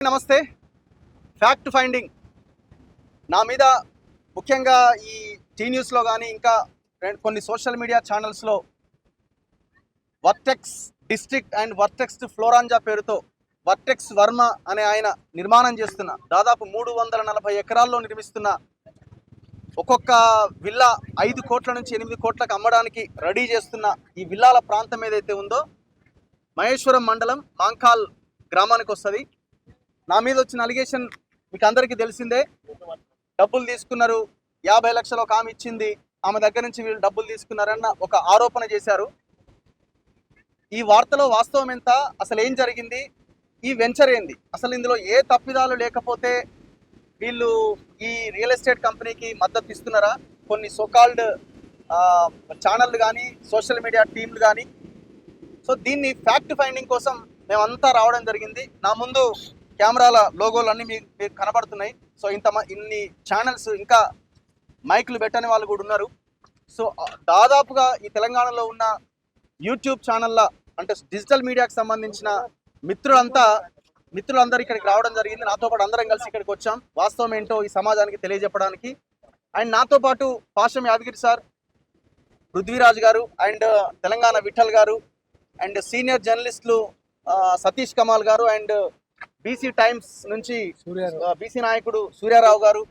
నమస్తే. Fact finding నా మీద ముఖ్యంగా ఈ టీ న్యూస్లో కానీ ఇంకా కొన్ని సోషల్ మీడియా ఛానల్స్లో Vertex district and Vertex Floranza పేరుతో వర్టెక్స్ వర్మ అనే ఆయన నిర్మాణం చేస్తున్న దాదాపు మూడు వందల నలభై ఎకరాల్లో నిర్మిస్తున్న ఒక్కొక్క విల్లా ఐదు కోట్ల నుంచి ఎనిమిది కోట్లకు అమ్మడానికి రెడీ చేస్తున్న ఈ విల్లాల ప్రాంతం ఏదైతే ఉందో మహేశ్వరం మండలం మాంకాల్ గ్రామానికి వస్తుంది. నా మీద వచ్చిన అలిగేషన్ మీకు అందరికీ తెలిసిందే. డబ్బులు తీసుకున్నారు. యాభై లక్షలు ఒక ఆమె ఇచ్చింది. ఆమె దగ్గర నుంచి వీళ్ళు డబ్బులు తీసుకున్నారన్న ఒక ఆరోపణ చేశారు. ఈ వార్తలో వాస్తవం ఎంత? అసలు ఏం జరిగింది? ఈ వెంచర్ ఏంది? అసలు ఇందులో ఏ తప్పిదాలు లేకపోతే వీళ్ళు ఈ రియల్ ఎస్టేట్ కంపెనీకి మద్దతు ఇస్తున్నారా? కొన్ని సోకాల్డ్ ఛానళ్ళు కానీ సోషల్ మీడియా టీంలు కానీ సో దీన్ని ఫ్యాక్ట్ ఫైండింగ్ కోసం మేమంతా రావడం జరిగింది. నా ముందు కెమెరాల లోగోలు అన్నీ మీకు మీకు కనబడుతున్నాయి. సో ఇంత మ- ఇన్ని ఛానల్స్ ఇంకా మైకులు పెట్టని వాళ్ళు కూడా ఉన్నారు. సో దాదాపుగా ఈ తెలంగాణలో ఉన్న యూట్యూబ్ ఛానళ్ళ అంటే డిజిటల్ మీడియాకి సంబంధించిన మిత్రులంతా మిత్రులందరూ ఇక్కడికి రావడం జరిగింది. నాతో పాటు అందరం కలిసి ఇక్కడికి వచ్చాం. వాస్తవం ఏంటో ఈ సమాజానికి తెలియజెప్పడానికి. అండ్ నాతో పాటు పాషం యాదగిరి సార్ పృథ్వీరాజ్ గారు అండ్ తెలంగాణ విఠల్ గారు అండ్ సీనియర్ జర్నలిస్టులు Satish Kamal garu and BC Times నుంచి బీసీ నాయకుడు సూర్యారావు గారు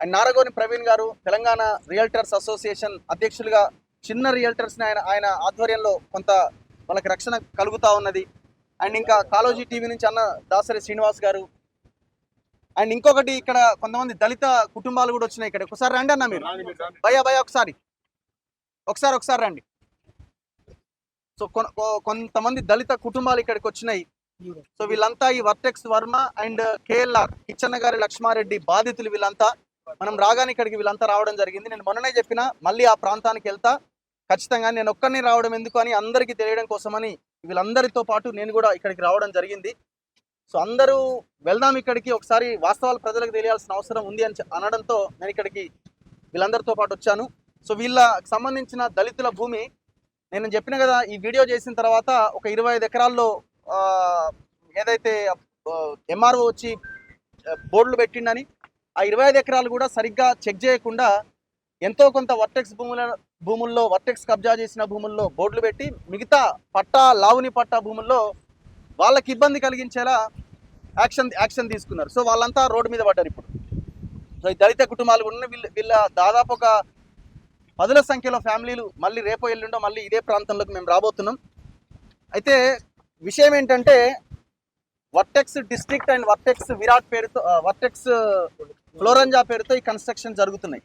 అండ్ నారగోని ప్రవీణ్ గారు తెలంగాణ రియల్టర్స్ అసోసియేషన్ అధ్యక్షులుగా చిన్న రియల్టర్స్ ఆయన ఆయన ఆధ్వర్యంలో కొంత వాళ్ళకి రక్షణ కలుగుతా ఉన్నది. అండ్ ఇంకా కాలోజీ టీవీ నుంచి అన్న దాసరి శ్రీనివాస్ గారు. అండ్ ఇంకొకటి ఇక్కడ కొంతమంది దళిత కుటుంబాలు కూడా వచ్చినాయి ఇక్కడ. ఒకసారి రండి అన్న మీరు. భయ భయ ఒకసారి. ఒకసారి ఒకసారి రండి. సో కొంతమంది దళిత కుటుంబాలు ఇక్కడికి వచ్చినాయి. సో వీళ్ళంతా ఈ Vertex Varma and KLR Kichanna గారి లక్ష్మారెడ్డి బాధితులు వీళ్ళంతా. మనం రాగానే ఇక్కడికి వీళ్ళంతా రావడం జరిగింది. నేను మొన్ననే చెప్పిన మళ్ళీ ఆ ప్రాంతానికి వెళ్తా. ఖచ్చితంగా నేను ఒక్కరిని రావడం ఎందుకు అని అందరికీ తెలియడం కోసమని వీళ్ళందరితో పాటు నేను కూడా ఇక్కడికి రావడం జరిగింది. సో అందరూ వెళ్దాం ఇక్కడికి ఒకసారి వాస్తవాలు ప్రజలకు తెలియాల్సిన అవసరం ఉంది అని అనడంతో నేను ఇక్కడికి వీళ్ళందరితో పాటు వచ్చాను. సో వీళ్ళకి సంబంధించిన దళితుల భూమి నేను చెప్పిన కదా ఈ వీడియో చేసిన తర్వాత ఒక ఇరవై ఐదు ఎకరాల్లో ఏదైతే ఎంఆర్ఓ వచ్చి బోర్డులు పెట్టిండని ఆ ఇరవై ఐదు ఎకరాలు కూడా సరిగ్గా చెక్ చేయకుండా ఎంతో కొంత వర్టెక్స్ భూముల భూముల్లో వర్టెక్స్ కబ్జా చేసిన భూముల్లో బోర్డులు పెట్టి మిగతా పట్టా లావుని పట్టా భూముల్లో వాళ్ళకి ఇబ్బంది కలిగించేలా యాక్షన్ యాక్షన్ తీసుకున్నారు. సో వాళ్ళంతా రోడ్డు మీద పడ్డారు ఇప్పుడు. సో ఈ దళిత కుటుంబాలు కూడా వీళ్ళ వీళ్ళ దాదాపు ఒక పదుల సంఖ్యలో ఫ్యామిలీలు మళ్ళీ రేపో ఎల్లుండో మళ్ళీ ఇదే ప్రాంతంలోకి మేము రాబోతున్నాం. అయితే విషయం ఏంటంటే Vertex district and Vertex Virat పేరుతో వర్టెక్స్ ఫ్లోరంజా పేరుతో ఈ కన్స్ట్రక్షన్ జరుగుతున్నాయి.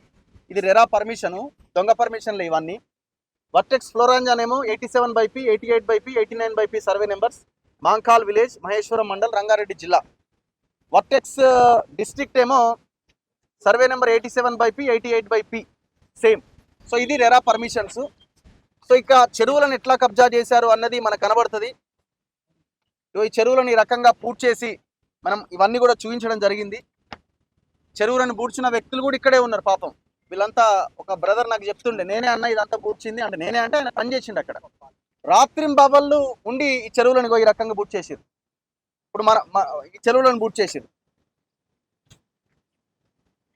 ఇది రెరా పర్మిషను దొంగ పర్మిషన్లు ఇవన్నీ. Vertex ఫ్లోరంజానేమో eighty seven by P eighty eight by P eighty nine by P survey numbers Mankal village Maheshwaram mandal Rangareddy జిల్లా. వర్టెక్స్ డిస్ట్రిక్ట్ ఏమో survey number eighty seven by P eighty eight by P same. So ఇది RERA permissions. So ఇక చెరువులను ఎట్లా కబ్జా చేశారు అన్నది మనకు కనబడుతుంది. ఈ చెరువులను ఈ రకంగా పూడ్చేసి మనం ఇవన్నీ కూడా చూపించడం జరిగింది. చెరువులను పూడ్చిన వ్యక్తులు కూడా ఇక్కడే ఉన్నారు పాపం. వీళ్ళంతా ఒక బ్రదర్ నాకు చెప్తుండే నేనే అన్న ఇదంతా పూడ్చింది అంటే నేనే అంటే ఆయన పని చేసిండు అక్కడ. రాత్రింబాబళ్ళు ఉండి ఈ చెరువులను ఈ రకంగా పూర్తి చేసిరు ఇప్పుడు మన ఈ చెరువులను పూర్తి చేసిరు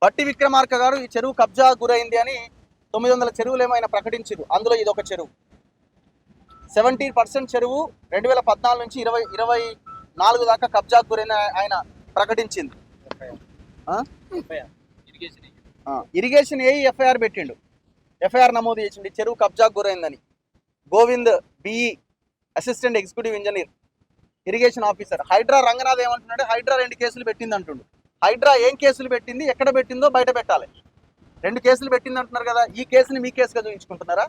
బట్టి విక్రమార్క గారు ఈ చెరువు కబ్జా గురైంది అని తొమ్మిది వందల చెరువులు ఏమైనా ప్రకటించారు అందులో ఇది ఒక చెరువు. సెవెంటీ పర్సెంట్ చెరువు రెండు వేల పద్నాలుగు నుంచి ఇరవై ఇరవై నాలుగు దాకా కబ్జా గురైన ఆయన ప్రకటించింది. ఇరిగేషన్ ఏ ఎఫ్ఐఆర్ పెట్టిండు? ఎఫ్ఐఆర్ నమోదు చేసిండు. చెరువు కబ్జా గురైందని. Govind BE assistant executive engineer irrigation officer. Hydraa Ranganath ఏమంటున్నాడు? హైడ్రా రెండు కేసులు పెట్టింది అంటుండు. హైడ్రా ఏం కేసులు పెట్టింది? ఎక్కడ పెట్టిందో బయట పెట్టాలి. రెండు కేసులు పెట్టింది అంటున్నారు కదా ఈ కేసుని మీ కేసుగా చూపించుకుంటున్నారా?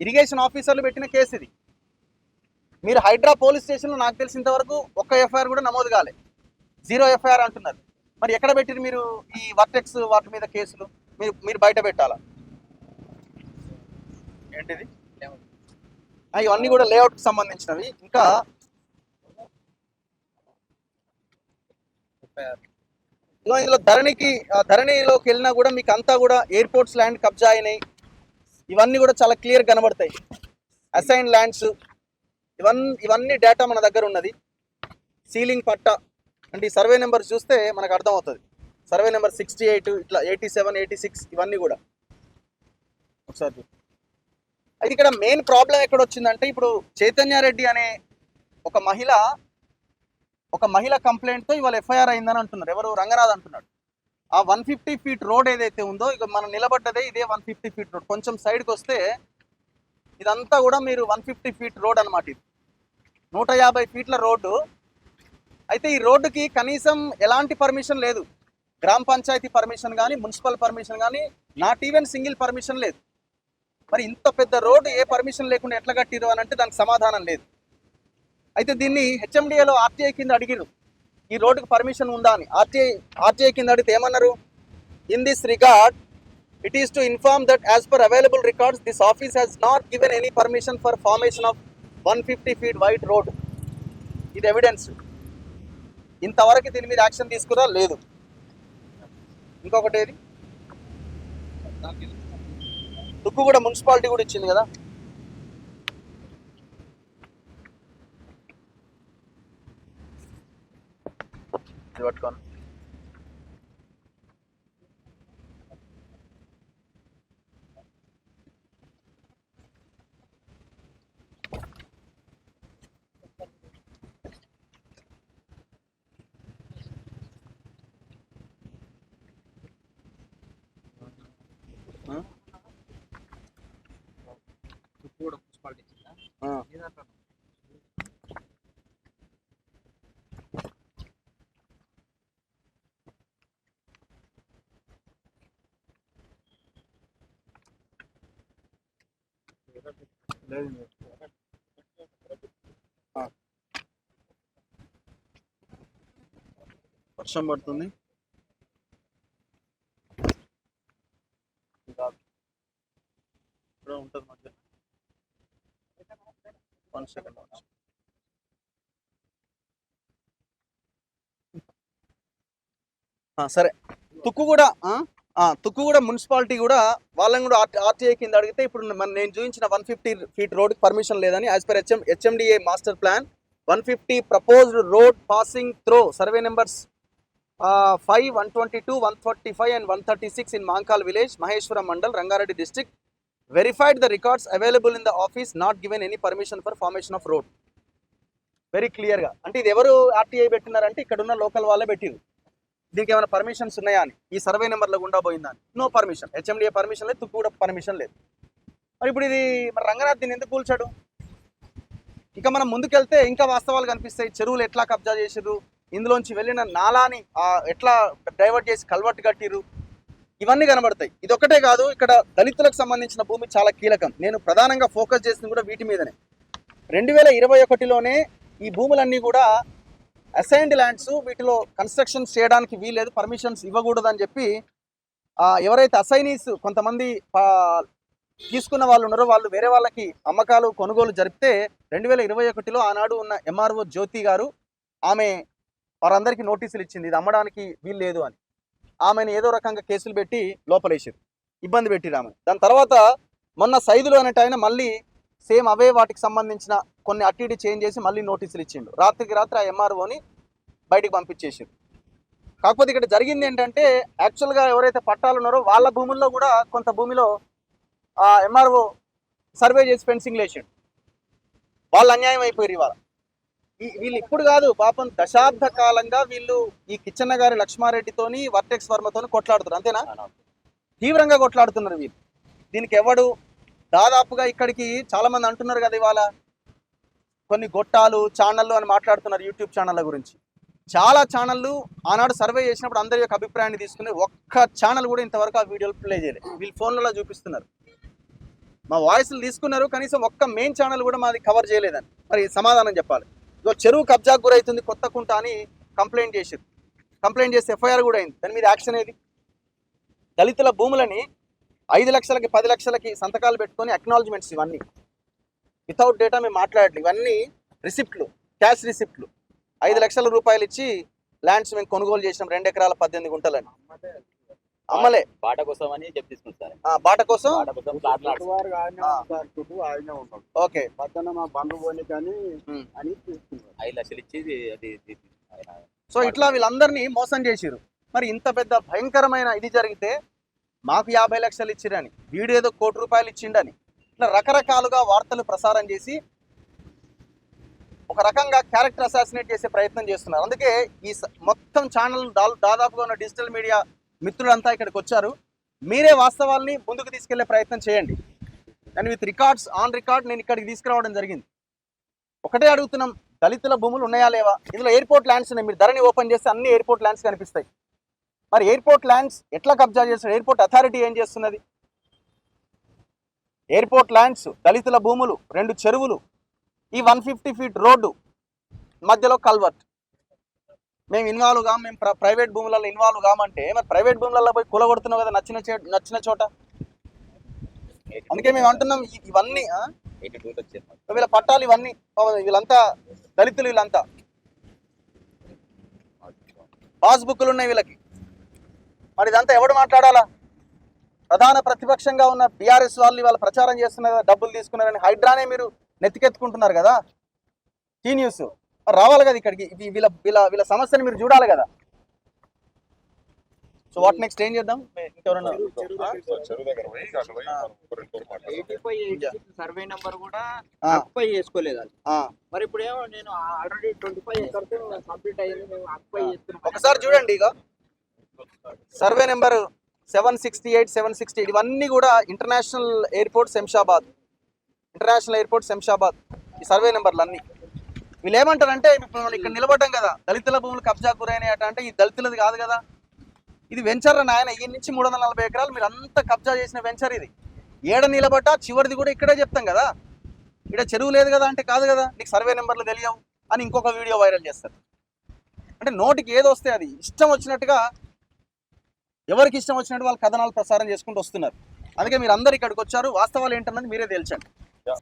ఇరిగేషన్ ఆఫీసర్లు పెట్టిన కేసు ఇది. మీరు హైడ్రా పోలీస్ స్టేషన్లో నాకు తెలిసినంత వరకు ఒక్క ఎఫ్ఐఆర్ కూడా నమోదు కాలే. జీరో ఎఫ్ఐఆర్ అంటున్నారు. మరి ఎక్కడ పెట్టిరు మీరు ఈ వర్టెక్స్ వాటి మీద కేసులు? మీరు మీరు బయట పెట్టాలా? ఏంటిది? ఇవన్నీ కూడా లేఅవుట్ సంబంధించినవి. ఇంకా ఇందులో ధరణికి ధరణిలోకి వెళ్ళినా కూడా మీకు అంతా కూడా ఎయిర్పోర్ట్స్ ల్యాండ్ కబ్జా అయినాయి. ఇవన్నీ కూడా చాలా క్లియర్ కనబడతాయి. అసైన్ ల్యాండ్స్ ఇవన్నీ ఇవన్నీ డేటా మన దగ్గర ఉన్నది. సీలింగ్ పట్ట. అంటే ఈ సర్వే నెంబర్ చూస్తే మనకు అర్థమవుతుంది. సర్వే నెంబర్ సిక్స్టీ ఎయిట్ ఇట్లా ఎయిటీ సెవెన్ ఎయిటీ సిక్స్ ఇవన్నీ కూడా. ఒకసారి అయితే ఇక్కడ మెయిన్ ప్రాబ్లం ఎక్కడ వచ్చిందంటే ఇప్పుడు చైతన్యారెడ్డి అనే ఒక మహిళ ఒక మహిళ కంప్లైంట్తో ఇవాళ ఎఫ్ఐఆర్ అయిందని అంటున్నారు. ఎవరు రంగనాథ్ అంటున్నాడు. ఆ వన్ ఫిఫ్టీ ఫీట్ రోడ్ ఏదైతే ఉందో ఇక మనం నిలబడ్డదే ఇదే వన్ ఫిఫ్టీ ఫీట్ రోడ్. కొంచెం సైడ్కి వస్తే ఇదంతా కూడా మీరు వన్ ఫిఫ్టీ ఫీట్ రోడ్ అనమాట ఇది. నూట యాభై ఫీట్ల రోడ్డు. అయితే ఈ రోడ్డుకి కనీసం ఎలాంటి పర్మిషన్ లేదు. గ్రామ పంచాయతీ పర్మిషన్ కానీ మున్సిపల్ పర్మిషన్ కానీ నాట్ ఈవెన్ సింగిల్ పర్మిషన్ లేదు. మరి ఇంత పెద్ద రోడ్డు ఏ పర్మిషన్ లేకుండా ఎట్లా కట్టిరు అని అంటే దానికి సమాధానం లేదు. అయితే దీన్ని హెచ్ఎండిఏలో ఆర్టీఐ కింద అడిగిరు ఈ రోడ్డుకి పర్మిషన్ ఉందా అని. ఆర్టీఐ ఆర్టీఐ కింద అడిగితే ఏమన్నారు? In this regard it is to inform that as per available records this office has not given any permission for formation of one fifty feet wide road ఇది evidence ఇంతవరకు దీని మీద action తీసుకురా? లేదు. ఇంకొకటి ఏది? తుక్కు కూడా మున్సిపాలిటీ కూడా ఇచ్చింది కదా. ఇది పట్టుకోను ఆ? కూడా మున్సిపాలిటీ ఇచ్చిందా వర్షం పడుతుంది. ఇక్కడ ఉంటుంది మధ్య వన్ సెకండ్ వన్ సెకండ్ సరే. తుక్కు కూడా తుక్కుగూడ మున్సిపాలిటీ కూడా వాళ్ళని కూడా ఆర్టీఐ కింద అడిగితే ఇప్పుడు మన నేను చూపించిన వన్ ఫిఫ్టీ ఫీట్ రోడ్కి పర్మిషన్ లేదని as per HM HMDA master plan one fifty proposed road passing through survey numbers five one twenty two one thirty five and one thirty six in Mankal village Maheshwaram mandal Rangareddy district verified the records available in the office not given any permission for formation of road very క్లియర్గా అంటే ఇది ఎవరు RTI పెట్టినారంటే ఇక్కడ ఉన్న local వాళ్ళే పెట్టిరు దీనికి ఏమైనా పర్మిషన్స్ ఉన్నాయా అని? ఈ సర్వే నెంబర్లో గుండా పోయిందా అని? నో పర్మిషన్ హెచ్ఎండిఏ పర్మిషన్ లేదు తుక్కు కూడా పర్మిషన్ లేదు. మరి ఇప్పుడు ఇది మరి రంగనాథ్ దీన్ని ఎందుకు కూల్చాడు? ఇంకా మనం ముందుకెళ్తే ఇంకా వాస్తవాలు కనిపిస్తాయి. చెరువులు ఎట్లా కబ్జా చేసిర్రు? ఇందులోంచి వెళ్ళిన నాలాని ఎట్లా డైవర్ట్ చేసి కల్వర్ట్ కట్టిర్రు? ఇవన్నీ కనబడతాయి. ఇది ఒకటే కాదు ఇక్కడ దళితులకు సంబంధించిన భూమి చాలా కీలకం. నేను ప్రధానంగా ఫోకస్ చేసింది కూడా వీటి మీదనే. రెండు వేల ఇరవై ఒకటిలోనే ఈ భూములన్నీ కూడా అసైన్డ్ ల్యాండ్స్ వీటిలో కన్స్ట్రక్షన్స్ చేయడానికి వీలేదు పర్మిషన్స్ ఇవ్వకూడదని చెప్పి ఎవరైతే అసైనీస్ కొంతమంది తీసుకున్న వాళ్ళు ఉన్నారో వాళ్ళు వేరే వాళ్ళకి అమ్మకాలు కొనుగోలు జరిపితే రెండు వేల ఇరవై ఒకటిలో ఆనాడు ఉన్న ఎంఆర్ఓ జ్యోతి గారు ఆమె వారందరికీ నోటీసులు ఇచ్చింది ఇది అమ్మడానికి వీలు లేదు అని. ఆమెను ఏదో రకంగా కేసులు పెట్టి లోపలేసారు ఇబ్బంది పెట్టిరు ఆమె. దాని తర్వాత మొన్న సైదులు అనేట ఆయన మళ్ళీ సేమ్ అవే వాటికి సంబంధించిన కొన్ని అటు చేంజ్ చేసి మళ్ళీ నోటీసులు ఇచ్చిండు. రాత్రికి రాత్రి ఆ ఎంఆర్ఓని బయటికి పంపించేసారు కాకపోతే ఇక్కడ జరిగింది ఏంటంటే యాక్చువల్గా ఎవరైతే పట్టాలు ఉన్నారో వాళ్ళ భూముల్లో కూడా కొంత భూమిలో ఆ ఎంఆర్ఓ సర్వే చేసి ఫెన్సింగ్ లేచాడు వాళ్ళు అన్యాయం అయిపోయారు ఇవాళ. వీళ్ళు ఇప్పుడు కాదు పాపం దశాబ్ద కాలంగా వీళ్ళు ఈ కిచ్చన్న గారి లక్ష్మారెడ్డితోని వర్టెక్స్ వర్మతోని కొట్లాడుతారు అంతేనా? తీవ్రంగా కొట్లాడుతున్నారు వీళ్ళు. దీనికి ఎవడు దాదాపుగా ఇక్కడికి చాలా మంది అంటున్నారు కదా ఇవాళ. కొన్ని గొట్టాలు ఛానళ్ళు అని మాట్లాడుతున్నారు యూట్యూబ్ ఛానళ్ళ గురించి. చాలా ఛానళ్ళు ఆనాడు సర్వే చేసినప్పుడు అందరి యొక్క అభిప్రాయాన్ని తీసుకుని ఒక్క ఛానల్ కూడా ఇంతవరకు ఆ వీడియోలు ప్లే చేయలేదు వీళ్ళు ఫోన్లలో చూపిస్తున్నారు. మా వాయిస్లు తీసుకున్నారు కనీసం ఒక్క మెయిన్ ఛానల్ కూడా మాది కవర్ చేయలేదని. మరి సమాధానం చెప్పాలి. ఇదో చెరువు కబ్జాకు గురవుతుంది కొత్త కుంట అని కంప్లైంట్ చేసారు కంప్లైంట్ చేసి ఎఫ్ఐఆర్ కూడా అయింది. దాని మీద యాక్షన్ ఏది? దళితుల భూములని ఐదు లక్షలకి పది లక్షలకి సంతకాలు పెట్టుకొని అక్నాలజ్మెంట్స్ ఇవన్నీ. వితౌట్ డేటా మేము మాట్లాడట్లేదు. ఇవన్నీ రిసిప్ట్లు క్యాష్ రిసిప్ట్లు ఐదు లక్షల రూపాయలు ఇచ్చి ల్యాండ్స్ మేము కొనుగోలు చేసినాం. రెండు ఎకరాల పద్దెనిమిది గుంటలని. అమ్మలే. బాట కోసం అని చెప్పి తీసుకుంటారు ఆ, బాట కోసం? ఓకే. పక్కన మా బంధు పోనీ కానీ. అని ఐదు లక్షలు ఇచ్చి ఇది- అది సో ఇట్లా వీళ్ళందరినీ మోసం చేసిరు మరి ఇంత పెద్ద భయంకరమైన ఇది జరిగితే మాకు యాభై లక్షలు ఇచ్చిరని వీడు ఏదో కోటి రూపాయలు ఇచ్చిండని ఇట్లా రకరకాలుగా వార్తలు ప్రసారం చేసి ఒక రకంగా క్యారెక్టర్ అసాసినేట్ చేసే ప్రయత్నం చేస్తున్నారు. అందుకే ఈ మొత్తం ఛానల్ దాదాపుగా ఉన్న డిజిటల్ మీడియా మిత్రులంతా ఇక్కడికి వచ్చారు. మీరే వాస్తవాల్ని ముందుకు తీసుకెళ్ళే ప్రయత్నం చేయండి. And with records on record నేను ఇక్కడికి తీసుకురావడం జరిగింది. ఒకటే అడుగుతున్నాం దళితుల భూములు ఉన్నాయా లేవా? ఇందులో ఎయిర్పోర్ట్ ల్యాండ్స్ ఉన్నాయి. మీరు ధరని ఓపెన్ చేస్తే అన్ని ఎయిర్పోర్ట్ ల్యాండ్స్ కనిపిస్తాయి. మరి ఎయిర్పోర్ట్ ల్యాండ్స్ ఎట్లా కబ్జా చేస్తుంది ఎయిర్పోర్ట్ అథారిటీ ఏం చేస్తున్నది? ఎయిర్పోర్ట్ ల్యాండ్స్ దళితుల భూములు రెండు చెరువులు ఈ వన్ ఫిఫ్టీ ఫీట్ రోడ్డు మధ్యలో కల్వర్ట్. మేము ఇన్వాల్వ్ కాము మేము ప్రైవేట్ భూములలో ఇన్వాల్వ్ కామంటే మరి ప్రైవేట్ భూములలో పోయి కూలగొడుతున్నావు కదా నచ్చిన నచ్చిన చోట? అందుకే మేము అంటున్నాం ఇవన్నీ వీళ్ళ పట్టాలు ఇవన్నీ వీళ్ళంతా దళితులు వీళ్ళంతా. పాస్బుక్లు ఉన్నాయి వీళ్ళకి. మరి ఇదంతా ఎవడు మాట్లాడాలా? ప్రధాన ప్రతిపక్షంగా ఉన్న బీఆర్ఎస్ వాళ్ళు ఇవాళ ప్రచారం చేస్తున్నారు కదా డబ్బులు తీసుకున్నారని హైడ్రానే మీరు నెత్తికెత్తుకుంటున్నారు కదా? T News. రావాలి కదా ఇక్కడికి? వీళ్ళ వీళ్ళ వీళ్ళ సమస్యని మీరు చూడాలి కదా? సో వాట్ నెక్స్ట్ ఏం చేద్దాం? ఇంకెవరన్నా? సర్వే నెంబర్ కూడా చేసుకోలేదు. మరి ఇప్పుడు ఏమో నేను ఆల్రెడీ ట్వంటీ ఫైవ్ కంప్లీట్ అయ్యింది ఒకసారి చూడండి ఇక survey number seven sixty eight seven sixty eight. ఇవన్నీ కూడా international airport Shamshabad. International airport Shamshabad. ఈ సర్వే నెంబర్లు అన్ని వీళ్ళు ఏమంటారంటే ఇక్కడ నిలబడ్డం కదా దళితుల భూములు కబ్జా గురైనాయట అంటే ఈ దళితులది కాదు కదా. ఇది వెంచర్ నాయన ఈ నుంచి మూడు వందల నలభై ఎకరాలు మీరు అంతా కబ్జా చేసిన వెంచర్ ఇది. ఏడ నిలబడ్డా? చివరిది కూడా ఇక్కడే చెప్తాం కదా. ఇక్కడ చెరువు లేదు కదా అంటే కాదు కదా. నీకు సర్వే నెంబర్లు తెలియవు అని ఇంకొక వీడియో వైరల్ చేస్తారు. అంటే నోటికి ఏదో వస్తే అది. ఇష్టం వచ్చినట్టుగా ఎవరికి ఇష్టం వచ్చినట్టు వాళ్ళు కథనాలు ప్రసారం చేసుకుంటూ వస్తున్నారు. అందుకే మీరు అందరు ఇక్కడికి వచ్చారు. వాస్తవాలు ఏంటన్నది మీరే తేల్చండి.